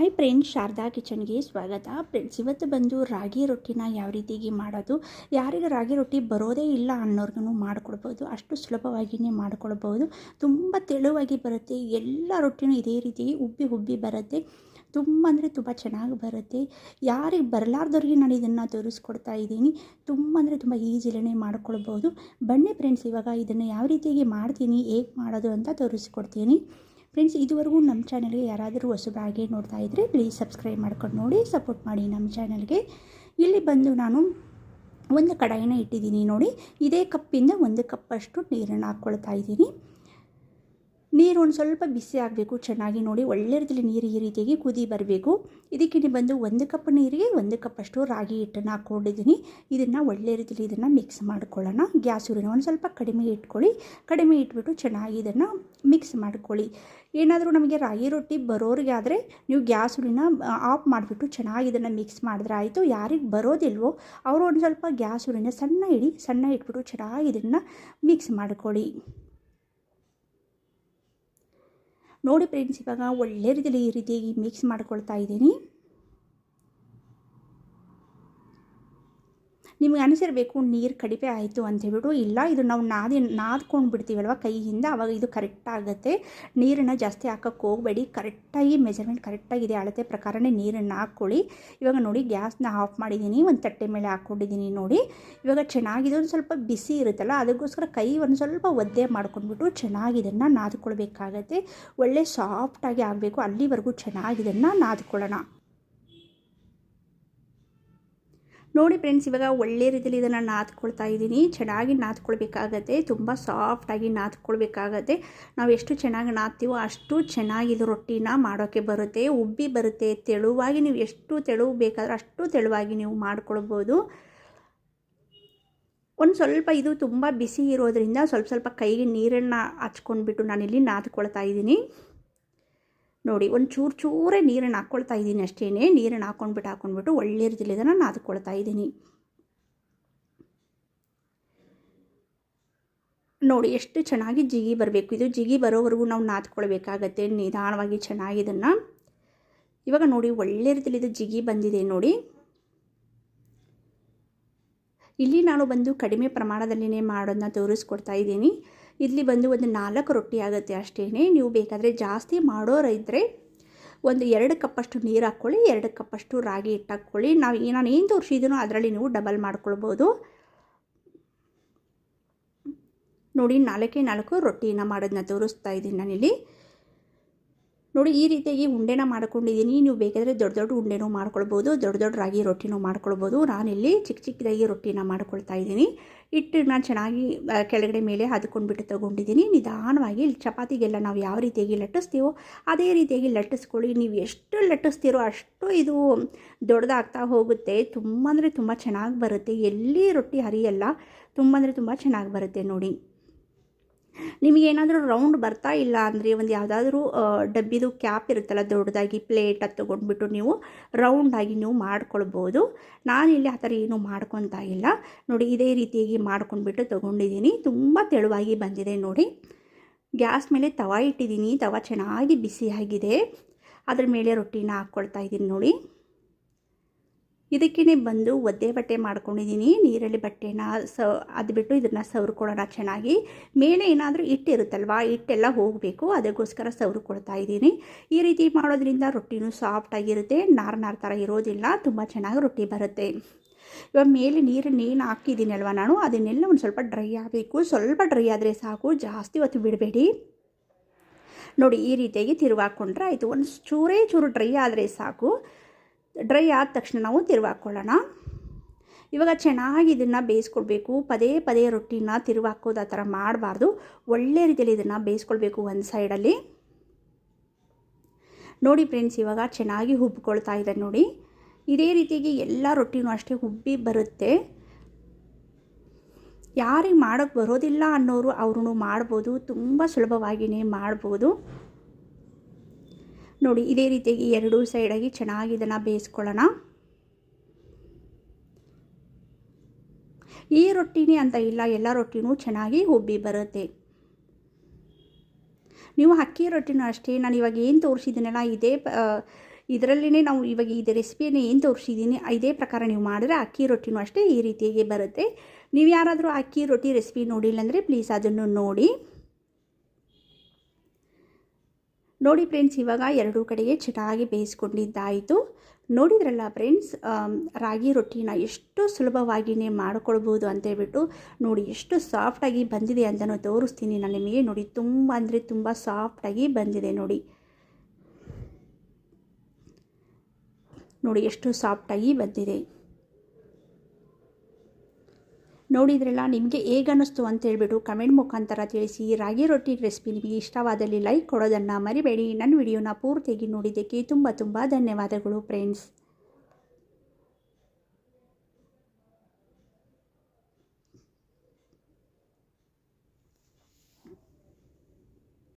Hi friends Sharada ಕಿಚನ್ಗೆ ಸ್ವಾಗತ. Friends, ಇವತ್ತು ಬಂದು ರಾಗಿ ರೊಟ್ಟಿನ ಯಾವ ರೀತಿಗೆ ಮಾಡೋದು, ಯಾರಿಗೆ ರಾಗಿ ರೊಟ್ಟಿ ಬರೋದೇ ಇಲ್ಲ ಅನ್ನೋರ್ಗು ಮಾಡಿಕೊಡ್ಬೋದು, ಅಷ್ಟು ಸುಲಭವಾಗಿಯೇ ಮಾಡಿಕೊಡ್ಬೋದು ತುಂಬ ತೆಳುವಾಗಿ ಬರುತ್ತೆ, ಎಲ್ಲ ರೊಟ್ಟಿನೂ ಇದೇ ರೀತಿ ಉಬ್ಬಿ ಉಬ್ಬಿ ಬರುತ್ತೆ. ತುಂಬ ಅಂದರೆ ತುಂಬ ಚೆನ್ನಾಗಿ ಬರುತ್ತೆ. ಯಾರಿಗೆ ಬರಲಾರ್ದವ್ರಿಗೆ ನಾನು ಇದನ್ನು ತೋರಿಸ್ಕೊಡ್ತಾ ಇದ್ದೀನಿ. ತುಂಬ ಅಂದರೆ ತುಂಬ ಈಜಿಲೇ ಮಾಡ್ಕೊಳ್ಬೋದು. ಬನ್ನಿ ಫ್ರೆಂಡ್ಸ್, ಇವಾಗ ಇದನ್ನು ಯಾವ ರೀತಿಯಾಗಿ ಮಾಡ್ತೀನಿ, ಹೇಗೆ ಮಾಡೋದು ಅಂತ ತೋರಿಸ್ಕೊಡ್ತೀನಿ. ಫ್ರೆಂಡ್ಸ್ ಇದುವರೆಗೂ ನಮ್ಮ ಚಾನಲ್ಗೆ ಯಾರಾದರೂ ಹೊಸಬಾಗಿ ನೋಡ್ತಾ ಇದ್ದರೆ ಪ್ಲೀಸ್ ಸಬ್ಸ್ಕ್ರೈಬ್ ಮಾಡ್ಕೊಂಡು ನೋಡಿ ಸಪೋರ್ಟ್ ಮಾಡಿ ನಮ್ಮ ಚಾನಲ್ಗೆ ಇಲ್ಲಿ ಬಂದು ನಾನು ಒಂದು ಕಡಾಯಿನ ಇಟ್ಟಿದ್ದೀನಿ ನೋಡಿ. ಇದೇ ಕಪ್ಪಿಂದ ಒಂದು ಕಪ್ಪಷ್ಟು ನೀರನ್ನು ಹಾಕ್ಕೊಳ್ತಾ ಇದ್ದೀನಿ. ನೀರು ಒಂದು ಸ್ವಲ್ಪ ಬಿಸಿ ಆಗಬೇಕು, ಚೆನ್ನಾಗಿ ನೋಡಿ ಒಳ್ಳೆ ರೀತಿಯಲ್ಲಿ ನೀರು ಈ ರೀತಿಯಾಗಿ ಕುದಿ ಬರಬೇಕು. ಇದಕ್ಕೆ ಬಂದು ಒಂದು ಕಪ್ ನೀರಿಗೆ ಒಂದು ಕಪ್ಪಷ್ಟು ರಾಗಿ ಹಿಟ್ಟನ್ನು ಹಾಕ್ಕೊಂಡಿದ್ದೀನಿ. ಇದನ್ನು ಒಳ್ಳೆ ರೀತಿಯಲ್ಲಿ ಇದನ್ನು ಮಿಕ್ಸ್ ಮಾಡ್ಕೊಳ್ಳೋಣ. ಗ್ಯಾಸ್ ಉರಿನ ಒಂದು ಸ್ವಲ್ಪ ಕಡಿಮೆ ಇಟ್ಕೊಳ್ಳಿ. ಕಡಿಮೆ ಇಟ್ಬಿಟ್ಟು ಚೆನ್ನಾಗಿ ಇದನ್ನು ಮಿಕ್ಸ್ ಮಾಡ್ಕೊಳ್ಳಿ. ಏನಾದರೂ ನಮಗೆ ರಾಗಿ ರೊಟ್ಟಿ ಬರೋರಿಗೆ ಆದರೆ ನೀವು ಗ್ಯಾಸ್ ಉರಿನ ಆಫ್ ಮಾಡಿಬಿಟ್ಟು ಚೆನ್ನಾಗಿ ಇದನ್ನು ಮಿಕ್ಸ್ ಮಾಡಿದ್ರೆ ಆಯಿತು. ಯಾರಿಗೆ ಬರೋದಿಲ್ವೋ ಅವರು ಒಂದು ಸ್ವಲ್ಪ ಗ್ಯಾಸ್ ಉರಿನ ಸಣ್ಣ ಇಡಿ ಸಣ್ಣ ಇಟ್ಬಿಟ್ಟು ಚೆನ್ನಾಗಿ ಇದನ್ನು ಮಿಕ್ಸ್ ಮಾಡ್ಕೊಳ್ಳಿ. ನೋಡಿ ಫ್ರೆಂಡ್ಸ್ ಇವಾಗ ಒಳ್ಳೆ ರೀತಿಯಲ್ಲಿ ಈ ರೀತಿಯಾಗಿ ಮಿಕ್ಸ್ ಮಾಡ್ಕೊಳ್ತಾ ಇದ್ದೀನಿ. ನಿಮಗೆ ಅನಿಸಿರಬೇಕು, ನೀರು ಕಡಿಮೆ ಆಯಿತು ಅಂತ ಹೇಳ್ಬಿಟ್ಟು, ಇಲ್ಲ, ಇದು ನಾವು ನಾದಿ ನಾದ್ಕೊಂಡು ಬಿಡ್ತೀವಲ್ವ ಕೈಯಿಂದ, ಅವಾಗ ಇದು ಕರೆಕ್ಟ್ ಆಗುತ್ತೆ. ನೀರನ್ನು ಜಾಸ್ತಿ ಹಾಕೋಕ್ಕೆ ಹೋಗಬೇಡಿ. ಕರೆಕ್ಟಾಗಿ ಮೆಜರ್ಮೆಂಟ್ ಕರೆಕ್ಟಾಗಿದೆ ಅಳತೆ ಪ್ರಕಾರನೇ ನೀರನ್ನು ಹಾಕ್ಕೊಳ್ಳಿ. ಇವಾಗ ನೋಡಿ, ಗ್ಯಾಸ್ನ ಆಫ್ ಮಾಡಿದ್ದೀನಿ. ಒಂದು ತಟ್ಟೆ ಮೇಲೆ ಹಾಕ್ಕೊಂಡಿದ್ದೀನಿ ನೋಡಿ. ಇವಾಗ ಚೆನ್ನಾಗಿದೆ. ಒಂದು ಸ್ವಲ್ಪ ಬಿಸಿ ಇರುತ್ತಲ್ಲ, ಅದಕ್ಕೋಸ್ಕರ ಕೈ ಒಂದು ಸ್ವಲ್ಪ ಒದ್ದೆ ಮಾಡ್ಕೊಂಡ್ಬಿಟ್ಟು ಚೆನ್ನಾಗಿ ಇದನ್ನು ನಾದ್ಕೊಳ್ಬೇಕಾಗತ್ತೆ. ಒಳ್ಳೆ ಸಾಫ್ಟಾಗಿ ಆಗಬೇಕು. ಅಲ್ಲಿವರೆಗೂ ಚೆನ್ನಾಗಿದನ್ನು ನಾದ್ಕೊಳ್ಳೋಣ. ನೋಡಿ ಫ್ರೆಂಡ್ಸ್ ಇವಾಗ ಒಳ್ಳೆ ರೀತಿಯಲ್ಲಿ ಇದನ್ನು ನಾದ್ಕೊಳ್ತಾ ಇದ್ದೀನಿ. ಚೆನ್ನಾಗಿ ನಾದ್ಕೊಳ್ಬೇಕಾಗತ್ತೆ. ತುಂಬ ಸಾಫ್ಟಾಗಿ ನಾದ್ಕೊಳ್ಬೇಕಾಗತ್ತೆ. ನಾವು ಎಷ್ಟು ಚೆನ್ನಾಗಿ ನಾದ್ತೀವೋ ಅಷ್ಟು ಚೆನ್ನಾಗಿ ಇದು ರೊಟ್ಟಿನ ಮಾಡೋಕ್ಕೆ ಬರುತ್ತೆ. ಉಬ್ಬಿ ಬರುತ್ತೆ. ತೆಳುವಾಗಿ ನೀವು ಎಷ್ಟು ತೆಳುವು ಬೇಕಾದ್ರೆ ಅಷ್ಟು ತೆಳುವಾಗಿ ನೀವು ಮಾಡ್ಕೊಳ್ಬೋದು. ಒಂದು ಸ್ವಲ್ಪ ಇದು ತುಂಬ ಬಿಸಿ ಇರೋದರಿಂದ ಸ್ವಲ್ಪ ಸ್ವಲ್ಪ ಕೈಗೆ ನೀರನ್ನು ಹಚ್ಕೊಂಡ್ಬಿಟ್ಟು ನಾನಿಲ್ಲಿ ನಾದ್ಕೊಳ್ತಾ ಇದ್ದೀನಿ. ನೋಡಿ, ಒಂದು ಚೂರು ಚೂರೇ ನೀರನ್ನು ಹಾಕ್ಕೊಳ್ತಾ ಇದ್ದೀನಿ ಅಷ್ಟೇ ನೀರನ್ನು ಹಾಕ್ಕೊಂಡ್ಬಿಟ್ಟು ಹಾಕ್ಕೊಂಡ್ಬಿಟ್ಟು ಒಳ್ಳೆ ರೀತಿಯಲ್ಲಿ ಇದನ್ನು ನಾದ್ಕೊಳ್ತಾ ಇದ್ದೀನಿ. ನೋಡಿ, ಎಷ್ಟು ಚೆನ್ನಾಗಿ ಜಿಗಿ ಬರಬೇಕು. ಇದು ಜಿಗಿ ಬರೋವರೆಗೂ ನಾವು ನಾದ್ಕೊಳ್ಬೇಕಾಗತ್ತೆ. ನಿಧಾನವಾಗಿ ಚೆನ್ನಾಗಿ ಇದನ್ನು. ಇವಾಗ ನೋಡಿ ಒಳ್ಳೆ ರೀತಿಯಲ್ಲಿ ಇದು ಜಿಗಿ ಬಂದಿದೆ ನೋಡಿ. ಇಲ್ಲಿ ನಾನು ಬಂದು ಕಡಿಮೆ ಪ್ರಮಾಣದಲ್ಲಿನೇ ಮಾಡೋದನ್ನ ತೋರಿಸ್ಕೊಡ್ತಾ ಇದ್ದೀನಿ. ಇಲ್ಲಿ ಬಂದು ಒಂದು ನಾಲ್ಕು ರೊಟ್ಟಿ ಆಗುತ್ತೆ ಅಷ್ಟೇ ನೀವು ಬೇಕಾದರೆ ಜಾಸ್ತಿ ಮಾಡೋರಿದ್ದರೆ ಒಂದು ಎರಡು ಕಪ್ಪಷ್ಟು ನೀರು ಹಾಕ್ಕೊಳ್ಳಿ, ಎರಡು ಕಪ್ಪಷ್ಟು ರಾಗಿ ಹಿಟ್ಟು ಹಾಕ್ಕೊಳ್ಳಿ ನಾವು ನಾನು ಏನು ತೋರಿಸಿದ್ದೀನೋ ಅದರಲ್ಲಿ ನೀವು ಡಬಲ್ ಮಾಡ್ಕೊಳ್ಬೋದು. ನೋಡಿ ನಾಲ್ಕೇ ನಾಲ್ಕು ರೊಟ್ಟಿನ ಮಾಡೋದನ್ನ ತೋರಿಸ್ತಾ ಇದ್ದೀನಿ ನಾನಿಲ್ಲಿ. ನೋಡಿ, ಈ ರೀತಿಯಾಗಿ ಉಂಡೆನ ಮಾಡ್ಕೊಂಡಿದ್ದೀನಿ. ನೀವು ಬೇಕಾದರೆ ದೊಡ್ಡ ದೊಡ್ಡ ಉಂಡೆನೂ ಮಾಡ್ಕೊಳ್ಬೋದು, ದೊಡ್ಡ ದೊಡ್ಡ ರಾಗಿ ರೊಟ್ಟಿನೂ ಮಾಡ್ಕೊಳ್ಬೋದು. ನಾನಿಲ್ಲಿ ಚಿಕ್ಕ ಚಿಕ್ಕದಾಗಿ ರೊಟ್ಟಿನ ಮಾಡ್ಕೊಳ್ತಾ ಇದ್ದೀನಿ. ಹಿಟ್ಟನ್ನ ಚೆನ್ನಾಗಿ ಕೆಳಗಡೆ ಮೇಲೆ ಹದ್ಕೊಂಡ್ಬಿಟ್ಟು ತೊಗೊಂಡಿದ್ದೀನಿ. ನಿಧಾನವಾಗಿ ಚಪಾತಿಗೆಲ್ಲ ನಾವು ಯಾವ ರೀತಿಯಾಗಿ ಲಟ್ಟಿಸ್ತೀವೋ ಅದೇ ರೀತಿಯಾಗಿ ಲಟ್ಟಿಸ್ಕೊಳ್ಳಿ. ನೀವು ಎಷ್ಟು ಲಟ್ಟಿಸ್ತೀರೋ ಅಷ್ಟು ಇದು ದೊಡ್ಡದಾಗ್ತಾ ಹೋಗುತ್ತೆ. ತುಂಬ ಅಂದರೆ ತುಂಬ ಚೆನ್ನಾಗಿ ಬರುತ್ತೆ. ಎಲ್ಲಿ ರೊಟ್ಟಿ ಹರಿಯಲ್ಲ, ತುಂಬ ಅಂದರೆ ತುಂಬ ಚೆನ್ನಾಗಿ ಬರುತ್ತೆ ನೋಡಿ. ನಿಮಗೇನಾದರೂ ರೌಂಡ್ ಬರ್ತಾ ಇಲ್ಲ ಅಂದರೆ ಒಂದು ಯಾವುದಾದ್ರೂ ಡಬ್ಬಿದು ಕ್ಯಾಪ್ ಇರುತ್ತಲ್ಲ ದೊಡ್ಡದಾಗಿ ಪ್ಲೇಟ್ ಅದು ತೊಗೊಂಡ್ಬಿಟ್ಟು ನೀವು ರೌಂಡಾಗಿ ನೀವು ಮಾಡ್ಕೊಳ್ಬೋದು. ನಾನಿಲ್ಲಿ ಆ ಥರ ಏನೂ ಮಾಡ್ಕೊತಾ ಇಲ್ಲ. ನೋಡಿ, ಇದೇ ರೀತಿಯಾಗಿ ಮಾಡ್ಕೊಂಡ್ಬಿಟ್ಟು ತೊಗೊಂಡಿದ್ದೀನಿ. ತುಂಬ ತೆಳುವಾಗಿ ಬಂದಿದೆ ನೋಡಿ. ಗ್ಯಾಸ್ ಮೇಲೆ ತವ ಇಟ್ಟಿದ್ದೀನಿ. ತವಾ ಚೆನ್ನಾಗಿ ಬಿಸಿಯಾಗಿದೆ. ಅದ್ರ ಮೇಲೆ ರೊಟ್ಟಿನ ಹಾಕ್ಕೊಳ್ತಾ ಇದ್ದೀನಿ ನೋಡಿ. ಇದಕ್ಕೇ ಬಂದು ಒದ್ದೆ ಬಟ್ಟೆ ಮಾಡ್ಕೊಂಡಿದ್ದೀನಿ, ನೀರಲ್ಲಿ ಬಟ್ಟೆನ ಸ ಅದ್ಬಿಟ್ಟು ಇದನ್ನು ಸವ್ರಿಕೊಳ್ಳೋಣ ಚೆನ್ನಾಗಿ. ಮೇಲೆ ಏನಾದರೂ ಹಿಟ್ಟಿರುತ್ತಲ್ವ, ಹಿಟ್ಟೆಲ್ಲ ಹೋಗಬೇಕು, ಅದಕ್ಕೋಸ್ಕರ ಸವ್ರಿಕೊಳ್ತಾ ಇದ್ದೀನಿ. ಈ ರೀತಿ ಮಾಡೋದ್ರಿಂದ ರೊಟ್ಟಿನೂ ಸಾಫ್ಟಾಗಿರುತ್ತೆ ನಾರ್ ನಾರ್ ಥರ ಇರೋದಿಲ್ಲ, ತುಂಬ ಚೆನ್ನಾಗಿ ರೊಟ್ಟಿ ಬರುತ್ತೆ. ಇವಾಗ ಮೇಲೆ ನೀರು ಏನು ಹಾಕಿದ್ದೀನಲ್ವ ನಾನು, ಅದನ್ನೆಲ್ಲ ಒಂದು ಸ್ವಲ್ಪ ಡ್ರೈ ಆಗಬೇಕು. ಸ್ವಲ್ಪ ಡ್ರೈ ಆದರೆ ಸಾಕು, ಜಾಸ್ತಿ ಹೊತ್ತು ಬಿಡಬೇಡಿ. ನೋಡಿ, ಈ ರೀತಿಯಾಗಿ ತಿರುವಾಕೊಂಡ್ರೆ ಆಯಿತು, ಒಂದು ಚೂರೇ ಚೂರು ಡ್ರೈ ಆದರೆ ಸಾಕು. ಡ್ರೈ ಆದ ತಕ್ಷಣ ನಾವು ತಿರುವಾಕೊಳ್ಳೋಣ. ಇವಾಗ ಚೆನ್ನಾಗಿ ಇದನ್ನು ಬೇಯಿಸ್ಕೊಳ್ಬೇಕು ಪದೇ ಪದೇ ರೊಟ್ಟಿನ ತಿರುವಾಕೋದು ಆ ಥರ ಮಾಡಬಾರ್ದು. ಒಳ್ಳೆ ರೀತಿಯಲ್ಲಿ ಇದನ್ನು ಬೇಯಿಸ್ಕೊಳ್ಬೇಕು ಒಂದು ಸೈಡಲ್ಲಿ. ನೋಡಿ ಫ್ರೆಂಡ್ಸ್, ಇವಾಗ ಚೆನ್ನಾಗಿ ಹುಬ್ಕೊಳ್ತಾ ಇದೆ ನೋಡಿ. ಇದೇ ರೀತಿಗೆ ಎಲ್ಲ ರೊಟ್ಟಿನೂ ಅಷ್ಟೇ ಹುಬ್ಬಿ ಬರುತ್ತೆ. ಯಾರಿಗೆ ಮಾಡೋಕ್ಕೆ ಬರೋದಿಲ್ಲ ಅನ್ನೋರು ಅವ್ರೂ ಮಾಡ್ಬೋದು. ತುಂಬ ಸುಲಭವಾಗಿಯೇ ಮಾಡ್ಬೋದು. ನೋಡಿ, ಇದೇ ರೀತಿಯಾಗಿ ಎರಡೂ ಸೈಡಾಗಿ ಚೆನ್ನಾಗಿ ಇದನ್ನು ಬೇಯಿಸ್ಕೊಳ್ಳೋಣ. ಈ ರೊಟ್ಟಿನೇ ಅಂತ ಇಲ್ಲ, ಎಲ್ಲ ರೊಟ್ಟಿನೂ ಚೆನ್ನಾಗಿ ಉಬ್ಬಿ ಬರುತ್ತೆ. ನೀವು ಅಕ್ಕಿ ರೊಟ್ಟಿನೂ ಅಷ್ಟೇ, ನಾನು ಇವಾಗ ಏನು ತೋರಿಸಿದ್ದೀನಲ್ಲ, ಇದೇ ಇದರಲ್ಲೇ ನಾವು ಇವಾಗ ಇದೇ ರೆಸಿಪಿಯನ್ನು ಏನು ತೋರಿಸಿದ್ದೀನಿ, ಇದೇ ಪ್ರಕಾರ ನೀವು ಮಾಡಿದ್ರೆ ಅಕ್ಕಿ ರೊಟ್ಟಿನೂ ಅಷ್ಟೇ ಈ ರೀತಿಯಾಗಿ ಬರುತ್ತೆ. ನೀವು ಯಾರಾದರೂ ಅಕ್ಕಿ ರೊಟ್ಟಿ ರೆಸಿಪಿ ನೋಡಿಲ್ಲ ಅಂದರೆ ಪ್ಲೀಸ್ ಅದನ್ನು ನೋಡಿ. ನೋಡಿ ಫ್ರೆಂಡ್ಸ್, ಇವಾಗ ಎರಡೂ ಕಡೆಗೆ ಚೆನ್ನಾಗಿ ಬೇಯಿಸ್ಕೊಂಡಿದ್ದಾಯಿತು. ನೋಡಿದ್ರಲ್ಲ ಫ್ರೆಂಡ್ಸ್ ರಾಗಿ ರೊಟ್ಟಿನ ಎಷ್ಟು ಸುಲಭವಾಗಿಯೇ ಮಾಡ್ಕೊಳ್ಬೋದು ಅಂತೇಳ್ಬಿಟ್ಟು ನೋಡಿ ಎಷ್ಟು ಸಾಫ್ಟಾಗಿ ಬಂದಿದೆ ಅಂತಲೂ ತೋರಿಸ್ತೀನಿ ನಾನು ನಿಮಗೆ. ನೋಡಿ, ತುಂಬ ಅಂದರೆ ತುಂಬ ಸಾಫ್ಟಾಗಿ ಬಂದಿದೆ ನೋಡಿ. ನೋಡಿ, ಎಷ್ಟು ಸಾಫ್ಟಾಗಿ ಬಂದಿದೆ. ನೋಡಿದ್ರಲ್ಲ, ನಿಮಗೆ ಹೇಗನ್ನಿಸ್ತು ಅಂತ ಹೇಳ್ಬಿಟ್ಟು ಕಮೆಂಟ್ ಮುಖಾಂತರ ತಿಳಿಸಿ. ರಾಗಿ ರೊಟ್ಟಿ ರೆಸಿಪಿ ನಿಮಗೆ ಇಷ್ಟವಾದಲ್ಲಿ ಲೈಕ್ ಕೊಡೋದನ್ನು ಮರಿಬೇಡಿ. ನನ್ನ ವಿಡಿಯೋನ ಪೂರ್ತಿಯಾಗಿ ನೋಡಿದ್ದಕ್ಕೆ ತುಂಬ ತುಂಬ ಧನ್ಯವಾದಗಳು ಫ್ರೆಂಡ್ಸ್.